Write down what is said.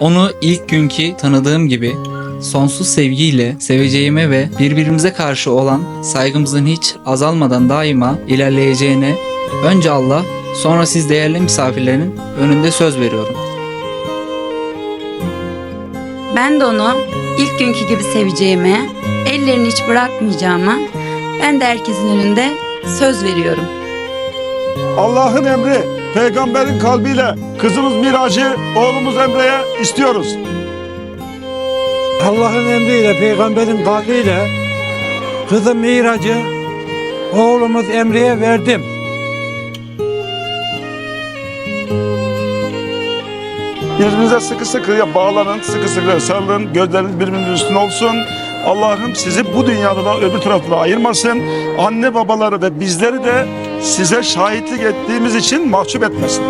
Onu ilk günkü tanıdığım gibi sonsuz sevgiyle seveceğime ve birbirimize karşı olan saygımızın hiç azalmadan daima ilerleyeceğine önce Allah sonra siz değerli misafirlerin önünde söz veriyorum. Ben de onu ilk günkü gibi seveceğime, ellerini hiç bırakmayacağıma, ben de herkesin önünde söz veriyorum. Allah'ın emri, peygamberin kalbiyle kızımız Miracı, oğlumuz Emre'ye istiyoruz. Allah'ın emriyle, peygamberin kavliyle kızım Miracı oğlumuz Emre'ye verdim. Birbirinize sıkı sıkı bağlanın, sıkı sıkı sarılın, gözleriniz birbirinin üstüne olsun. Allah'ım sizi bu dünyada da öbür tarafta ayırmasın. Anne babaları ve bizleri de size şahitlik ettiğimiz için mahcup etmesin.